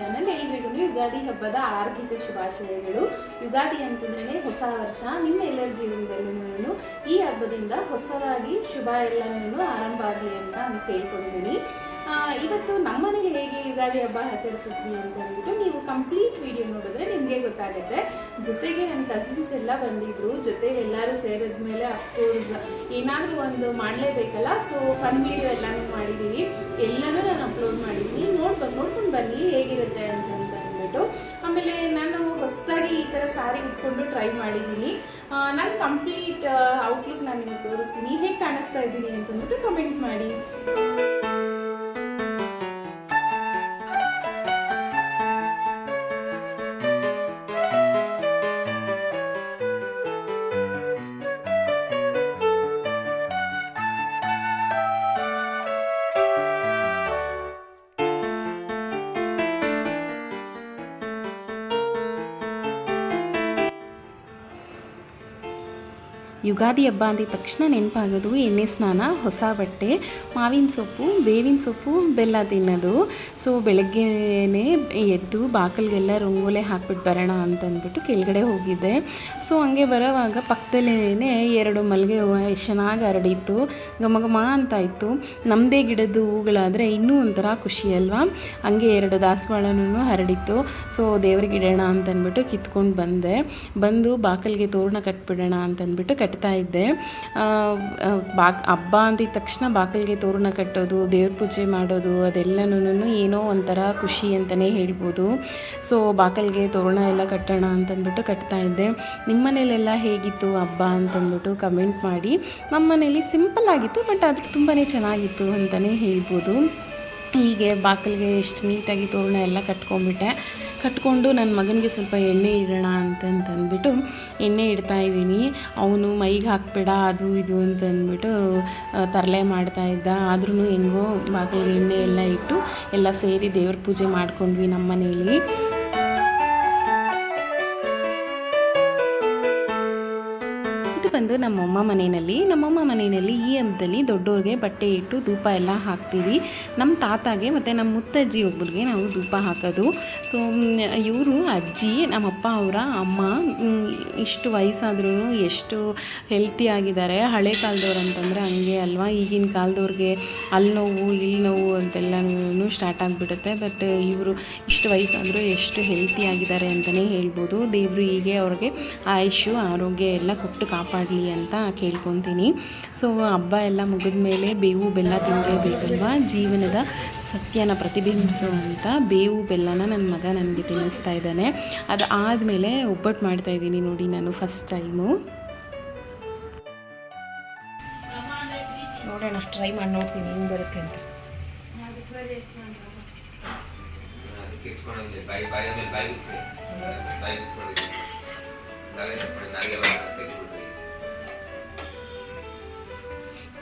Channel ಎಲ್ರಿಗೂ ಯುಗಾದಿ ಹಬ್ಬದ ಆರ್ಥಿಕ ಶುಭಾಶಯಗಳು. ಯುಗಾದಿ ಅಂತಂದ್ರೆ ಹೊಸ ವರ್ಷ. ನಿಮ್ಮ ಎಲ್ಲರ ನಾನು ಈ ಹಬ್ಬದಿಂದ ಹೊಸದಾಗಿ ಶುಭ ಎಲ್ಲನೂ ಆರಂಭ ಆಗಲಿ ಅಂತ ನಾನು ಇವತ್ತು ನಮ್ಮನೇಲಿ ಹೇಗೆ ಯುಗಾದಿ ಹಬ್ಬ ಆಚರಿಸಿದ್ವಿ ಅಂತ ಹೇಳ್ಬಿಟ್ಟು ನೀವು ಕಂಪ್ಲೀಟ್ ವಿಡಿಯೋ ನೋಡಿದ್ರೆ ನಿಮಗೆ ಗೊತ್ತಾಗುತ್ತೆ. ಜೊತೆಗೆ ನನ್ನ ಕಸಿನ್ಸ್ ಎಲ್ಲ ಬಂದಿದ್ರು. ಜೊತೆಗೆ ಎಲ್ಲರೂ ಸೇರಿದ್ಮೇಲೆ ಅಫ್ಕೋರ್ಸ್ ಏನಾದರೂ ಒಂದು ಮಾಡಲೇಬೇಕಲ್ಲ? ಸೊ ಫನ್ ವಿಡಿಯೋ ಎಲ್ಲನೂ ಮಾಡಿದ್ದೀವಿ ಎಲ್ಲನೂ ನಾನು ಅಪ್ಲೋಡ್ ಮಾಡಿದ್ದೀನಿ ನೋಡ್ಬೇಕು ನೋಡ್ಕೊಂಡು ಬನ್ನಿ ಹೇಗಿರುತ್ತೆ ಅಂತ ಅಂದ್ಬಿಟ್ಟು. ಆಮೇಲೆ ನಾನು ಹೊಸದಾಗಿ ಈ ಥರ ಸಾರಿ ಉಟ್ಕೊಂಡು ಟ್ರೈ ಮಾಡಿದ್ದೀನಿ ನಾನು ಕಂಪ್ಲೀಟ್ ಔಟ್ಲುಕ್ ನಾನು ನಿಮಗೆ ತೋರಿಸ್ತೀನಿ. ಹೇಗೆ ಕಾಣಿಸ್ತಾ ಇದ್ದೀನಿ ಅಂತಂದ್ಬಿಟ್ಟು ಕಮೆಂಟ್ ಮಾಡಿ. ಯುಗಾದಿ ಹಬ್ಬ ಅಂದಿದ ತಕ್ಷಣ ನೆನಪಾಗೋದು ಎಣ್ಣೆ ಸ್ನಾನ, ಹೊಸ ಬಟ್ಟೆ, ಮಾವಿನ ಸೊಪ್ಪು, ಬೇವಿನ ಸೊಪ್ಪು, ಬೆಲ್ಲ ತಿನ್ನೋದು. ಸೊ ಬೆಳಗ್ಗೆನೇ ಎದ್ದು ಬಾಕಲ್ಗೆಲ್ಲ ರಂಗೋಲೆ ಹಾಕ್ಬಿಟ್ಟು ಬರೋಣ ಅಂತಂದ್ಬಿಟ್ಟು ಕೆಳಗಡೆ ಹೋಗಿದ್ದೆ. ಸೊ ಹಂಗೆ ಬರೋವಾಗ ಪಕ್ಕದಲ್ಲೇ ಎರಡು ಮಲ್ಲಿಗೆ ಚೆನ್ನಾಗಿ ಹರಡಿತ್ತು, ಘಮ ಘಮ ಅಂತ ಇತ್ತು. ನಮ್ಮದೇ ಗಿಡದ ಹೂಗಳಾದರೆ ಇನ್ನೂ ಒಂಥರ ಖುಷಿ ಅಲ್ವಾ? ಹಂಗೆ ಎರಡು ದಾಸವಾಳನೂ ಹರಡಿತ್ತು. ಸೊ ದೇವ್ರಿಗೆ ಇಡೋಣ ಅಂತಂದ್ಬಿಟ್ಟು ಕಿತ್ಕೊಂಡು ಬಂದೆ. ಬಂದು ಬಾಕಲ್ಗೆ ತೋರಣ ಕಟ್ಬಿಡೋಣ ಅಂತಂದ್ಬಿಟ್ಟು ಕಟ್ತಾ ಇದ್ದೆ. ಬಾಕ್, ಹಬ್ಬ ಅಂದಿದ ತಕ್ಷಣ ಬಾಕಲ್ಗೆ ತೋರಣ ಕಟ್ಟೋದು, ದೇವ್ರ ಪೂಜೆ ಮಾಡೋದು ಅದೆಲ್ಲನೂ ಏನೋ ಒಂಥರ ಖುಷಿ ಅಂತಲೇ ಹೇಳ್ಬೋದು. ಸೊ, ಬಾಕಲ್ಗೆ ತೋರಣ ಎಲ್ಲ ಕಟ್ಟೋಣ ಅಂತಂದ್ಬಿಟ್ಟು ಕಟ್ತಾ ಇದ್ದೆ. ನಿಮ್ಮ ಮನೇಲೆಲ್ಲ ಹೇಗಿತ್ತು ಹಬ್ಬ ಅಂತಂದ್ಬಿಟ್ಟು ಕಮೆಂಟ್ ಮಾಡಿ. ನಮ್ಮ ಮನೇಲಿ ಸಿಂಪಲ್ ಆಗಿತ್ತು, ಬಟ್ ಅದಕ್ಕೆ ತುಂಬಾ ಚೆನ್ನಾಗಿತ್ತು ಅಂತಲೇ ಹೇಳ್ಬೋದು. ಹೀಗೆ ಬಾಗಿಲಿಗೆ ಎಷ್ಟು ನೀಟಾಗಿ ತೋರಣ ಎಲ್ಲ ಕಟ್ಕೊಂಡ್ಬಿಟ್ಟೆ ಕಟ್ಕೊಂಡು ನನ್ನ ಮಗನಿಗೆ ಸ್ವಲ್ಪ ಎಣ್ಣೆ ಇಡೋಣ ಅಂತಂತಂದ್ಬಿಟ್ಟು ಎಣ್ಣೆ ಇಡ್ತಾ ಇದ್ದೀನಿ. ಅವನು ಮೈಗೆ ಹಾಕ್ಬೇಡ, ಅದು ಇದು ಅಂತಂದ್ಬಿಟ್ಟು ತರಲೆ ಮಾಡ್ತಾ ಇದ್ದ. ಆದ್ರೂ ಹೆಂಗೋ ಬಾಗಿಲಿಗೆ ಎಣ್ಣೆ ಎಲ್ಲ ಇಟ್ಟು ಎಲ್ಲ ಸೇರಿ ದೇವ್ರ ಪೂಜೆ ಮಾಡ್ಕೊಂಡ್ವಿ ನಮ್ಮ ಮನೇಲಿ ಬಂದು ನಮ್ಮಮ್ಮ ಮನೆಯಲ್ಲಿ ನಮ್ಮಮ್ಮ ಮನೆಯಲ್ಲಿ ಈ ಹಬ್ಬದಲ್ಲಿ ದೊಡ್ಡವ್ರಿಗೆ ಬಟ್ಟೆ ಇಟ್ಟು ಧೂಪ ಎಲ್ಲ ಹಾಕ್ತೀವಿ. ನಮ್ಮ ತಾತಾಗೆ ಮತ್ತು ನಮ್ಮ ಮುತ್ತಜ್ಜಿ ಒಬ್ಬರಿಗೆ ನಾವು ಧೂಪ ಹಾಕೋದು. ಸೊ ಇವರು ಅಜ್ಜಿ, ನಮ್ಮಪ್ಪ ಅವರ ಅಮ್ಮ ಇಷ್ಟು ವಯಸ್ಸಾದ್ರೂ ಎಷ್ಟು ಹೆಲ್ತಿ ಆಗಿದ್ದಾರೆ. ಹಳೆ ಕಾಲದವ್ರು ಅಂತಂದರೆ ಹಂಗೆ ಅಲ್ವಾ? ಈಗಿನ ಕಾಲದವ್ರಿಗೆ ಅಲ್ಲಿ ನೋವು ಇಲ್ಲಿ ನೋವು ಅಂತೆಲ್ಲನೂ ಸ್ಟಾರ್ಟ್ ಆಗಿಬಿಡುತ್ತೆ. ಬಟ್ ಇವರು ಇಷ್ಟು ವಯಸ್ಸಾದರೂ ಎಷ್ಟು ಹೆಲ್ತಿ ಆಗಿದ್ದಾರೆ ಅಂತಲೇ ಹೇಳ್ಬೋದು. ದೇವರು ಹೀಗೆ ಅವ್ರಿಗೆ ಆಯುಷು ಆರೋಗ್ಯ ಎಲ್ಲ ಕೊಟ್ಟು ಕಾಪಾಡಲಿ ಅಂತ ಕೇಳ್ಕೊತೀನಿ. ಸೊ ಹಬ್ಬ ಎಲ್ಲ ಮುಗಿದ ಮೇಲೆ ಬೇವು ಬೆಲ್ಲ ತಿನ್ನಲೇಬೇಕಲ್ವಾ ಜೀವನದ ಸತ್ಯನ ಪ್ರತಿಬಿಂಬಿಸುವಂಥ ಬೇವು ಬೆಲ್ಲನ ನನ್ನ ಮಗ ನನಗೆ ತಿನ್ನಿಸ್ತಾ ಇದ್ದಾನೆ. ಅದು ಆದಮೇಲೆ ಒಬ್ಬಟ್ಟು ಮಾಡ್ತಾ ಇದ್ದೀನಿ ನೋಡಿ ನಾನು ಫಸ್ಟ್ ಟೈಮು ನೋಡೋಣ ಟ್ರೈ ಮಾಡಿ ನೋಡ್ತೀನಿ ಹೆಂಗೆ ಬರುತ್ತೆ ಅಂತ. ಬಾಯಿ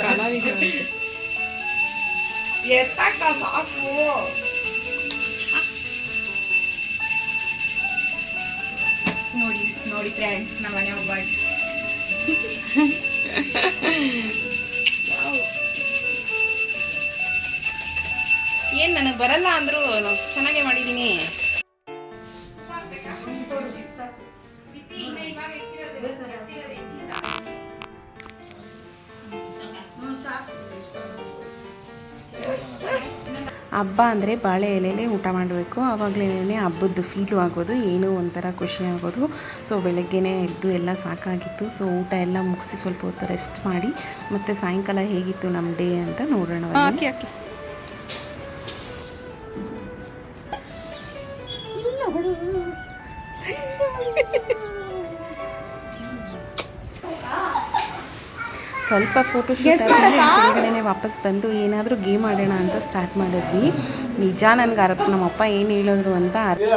ಕಲಾವಿದರು ಎತ್ತಕ್ಕ ಸಾಕು ನೋಡಿ ನೋಡಿ ಫ್ರೆಂಡ್ಸ್ ನಮ್ಮ ಮನೆ ಒಬ್ಬಟ್ಟು ಏನ್ ನನಗೆ ಬರಲ್ಲ ಅಂದ್ರು ಚೆನ್ನಾಗೇ ಮಾಡಿದೀನಿ ಹಬ್ಬ ಅಂದರೆ ಬಾಳೆ ಎಲೆಯಲ್ಲೇ ಊಟ ಮಾಡಬೇಕು. ಆವಾಗಲೇ ಹಬ್ಬದ್ದು ಫೀಲು ಆಗೋದು ಏನೋ ಒಂಥರ ಖುಷಿ ಆಗೋದು. ಸೊ ಬೆಳಗ್ಗೆನೇ ಎದ್ದು ಎಲ್ಲ ಸಾಕಾಗಿತ್ತು. ಸೊ ಊಟ ಎಲ್ಲ ಮುಗಿಸಿ ಸ್ವಲ್ಪ ಹೊತ್ತು ರೆಸ್ಟ್ ಮಾಡಿ ಮತ್ತು ಸಾಯಂಕಾಲ ಹೇಗಿತ್ತು ನಮ್ಮ ಡೇ ಅಂತ ನೋಡೋಣ ಬನ್ನಿ. ಸ್ವಲ್ಪ ಫೋಟೋ ಶೂಟ್ ಕೆಳಗಡೆ ವಾಪಸ್ ಬಂದು ಏನಾದರೂ ಗೇಮ್ ಆಡೋಣ ಅಂತ ಸ್ಟಾರ್ಟ್ ಮಾಡಿದ್ವಿ ನಿಜ ನನಗೆ ಅರ್ಥ ನಮ್ಮಪ್ಪ ಏನು ಹೇಳಿದ್ರು ಅಂತ ಅರ್ಥ.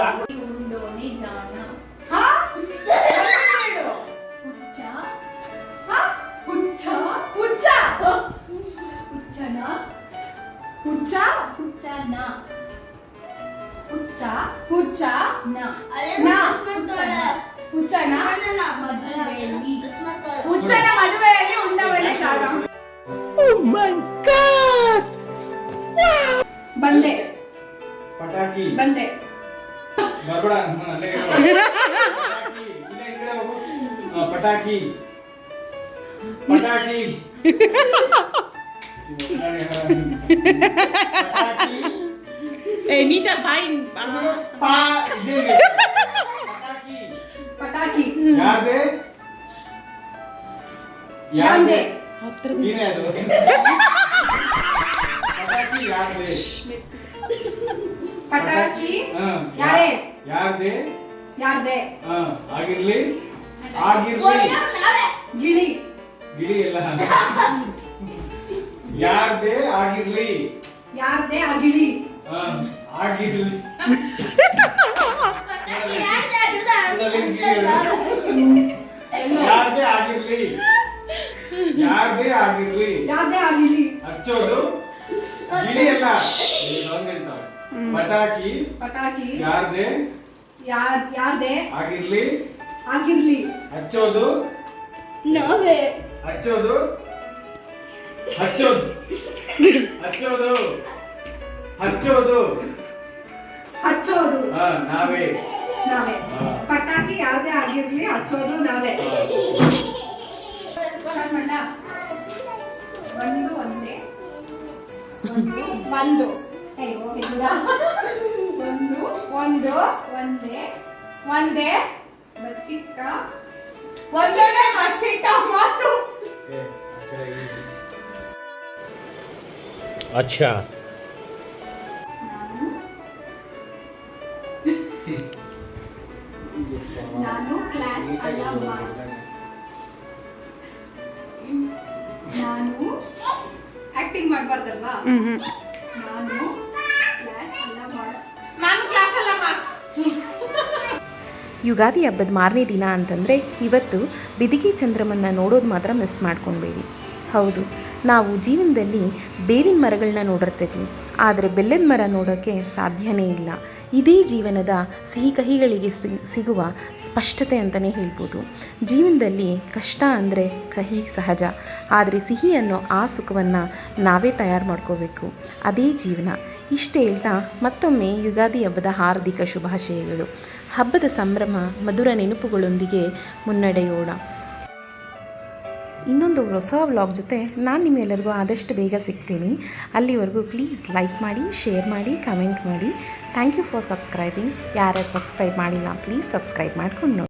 ಹುಚ್ಚನ ಮದುವೆಯಲ್ಲಿ ಹುಚ್ಚನ ಮದುವೆಯಲ್ಲಿ ಉಂಡವನ ಶಾಣ ಬಂದೆ ಪಟಾಕಿ ಬಂದೆ ಬರ್ಬೇಡ ನಾನು ಅಲ್ಲೇ ಇರು. ಪಟಾಕಿ ಇನ್ನ ಈ ಕಡೆ ಹೋಗು. ಆ, ಪಟಾಕಿ ಪಟಾಕಿ ಪಟಾಕಿ ನೀಟ ಬಾಯಿ ಪಾ ಇದೆ ಇದೆ. ಪಟಾಕಿ ಪಟಾಕಿ ಯಾರ್ದೆ ಯಾಂದೆ ನೀನೇ ಅದು ಪಟಾಕಿ ಯಾರ್ದೆ ಪಟಾಕಿ ಹಾ ಯಾರೇ? ಯಾರ್ದೆ ಯಾರ್ದೆ ಹಾ ಆಗಿರ್ಲಿ ಆಗಿರ್ಲಿ ಗಿಳಿ ಗಿಳಿ ಎಲ್ಲ ಯಾರ್ದೇ ಆಗಿರ್ಲಿ ಯಾರ್ದೆ ಆ ಗಿಳಿ ಆ, ಆಗಿರ್ಲಿ ಇದರಲ್ಲಿ ಗಿಳಿ ಹೇಳು. ಯಾರ್ದೇ ಆಗಿರ್ಲಿ ಯಾರ್ದೇ ಆಗಿರ್ಲಿ. ಯಾರ್ದೆ ಆಗಿರ್ಲಿ. ಹಚ್ಚೋದು ಗಿಳಿ ಅಲ್ಲ ಪಟಾಕಿ ಪಟಾಕಿ. ಯಾರದೇ ಯಾರ್ ಯಾರ್ದೆ ಆಗಿರ್ಲಿ. ಆಗಿರ್ಲಿ. ಹಚ್ಚೋದು ನಾವೇ. ಹಚ್ಚೋದು ಹಚ್ಚೋದು ಹಚ್ಚೋದು ಹಚ್ಚೋದು ಹಚ್ಚೋದು. ಹಾ ನಾವೇ. ನಾವೇ. ಪಟಾಕಿ ಯಾವುದೇ ಆಗಿರ್ಲಿ ಹಚ್ಚೋದು ನಾವೇ. ಒಂದು. ಒಂದು ಒಂದು. ಒಂದೇ. ಒಂದೇ. ಬಚ್ಚಿಟ್ಟ. ಒಂದೊಂದೇ ಬಚ್ಚಿಟ್ಟ ಮಾತು. ಅಚ್ಚಾ. ನಾನು. ಕ್ಲಾಸ್ ಅಲ್ಲ ಬಾಸ್ ನಾನು ಆಕ್ಟಿಂಗ್ ಮಾಡಬಾರ್ದಲ್ವಾ? ನಾನು ಕ್ಲಾಸ್ ಅಲ್ಲ ಮಾಸ್ ನಾನು ಕ್ಲಾಸ್ ಅಲ್ಲ ಮಾಸ್ ಯುಗಾದಿ ಹಬ್ಬದ ಮಾರನೇ ದಿನ ಅಂತಂದರೆ ಇವತ್ತು ಬಿದಿಗೆ ಚಂದ್ರಮನ್ನ ನೋಡೋದು ಮಾತ್ರ ಮಿಸ್ ಮಾಡ್ಕೊಳ್ಬೇಡಿ ಹೌದು ನಾವು ಜೀವನದಲ್ಲಿ ಬೇವಿನ ಮರಗಳನ್ನ ನೋಡಿರ್ತೀವಿ ಆದರೆ ಬೆಲ್ಲದ ಮರ ನೋಡೋಕ್ಕೆ ಸಾಧ್ಯನೇ ಇಲ್ಲ. ಇದೇ ಜೀವನದ ಸಿಹಿ ಕಹಿಗಳಿಗೆ ಸಿಗುವ ಸ್ಪಷ್ಟತೆ ಅಂತಲೇ ಹೇಳ್ಬೋದು. ಜೀವನದಲ್ಲಿ ಕಷ್ಟ ಅಂದರೆ ಕಹಿ ಸಹಜ. ಆದರೆ ಸಿಹಿ ಅನ್ನೋ ಆ ಸುಖವನ್ನು ನಾವೇ ತಯಾರು ಮಾಡ್ಕೋಬೇಕು. ಅದೇ ಜೀವನ. ಇಷ್ಟೇ ಹೇಳ್ತಾ ಮತ್ತೊಮ್ಮೆ ಯುಗಾದಿ ಹಬ್ಬದ ಹಾರ್ದಿಕ ಶುಭಾಶಯಗಳು. ಹಬ್ಬದ ಸಂಭ್ರಮ, ಮಧುರ ನೆನಪುಗಳೊಂದಿಗೆ ಮುನ್ನಡೆಯೋಣ. ಇನ್ನೊಂದು ಹೊಸ ವ್ಲಾಗ್ ಜೊತೆ ನಾನು ನಿಮ್ಮೆಲ್ಲರಿಗೂ ಆದಷ್ಟು ಬೇಗ ಸಿಗ್ತೀನಿ. ಅಲ್ಲಿವರೆಗೂ ಪ್ಲೀಸ್ ಲೈಕ್ ಮಾಡಿ ಶೇರ್ ಮಾಡಿ ಕಮೆಂಟ್ ಮಾಡಿ. ಥ್ಯಾಂಕ್ ಯು ಫಾರ್ ಸಬ್ಸ್ಕ್ರೈಬಿಂಗ್ ಯಾರ್ಯಾರು ಸಬ್ಸ್ಕ್ರೈಬ್ ಮಾಡಿಲ್ಲ ಪ್ಲೀಸ್ ಸಬ್ಸ್ಕ್ರೈಬ್ ಮಾಡ್ಕೊಂಡು.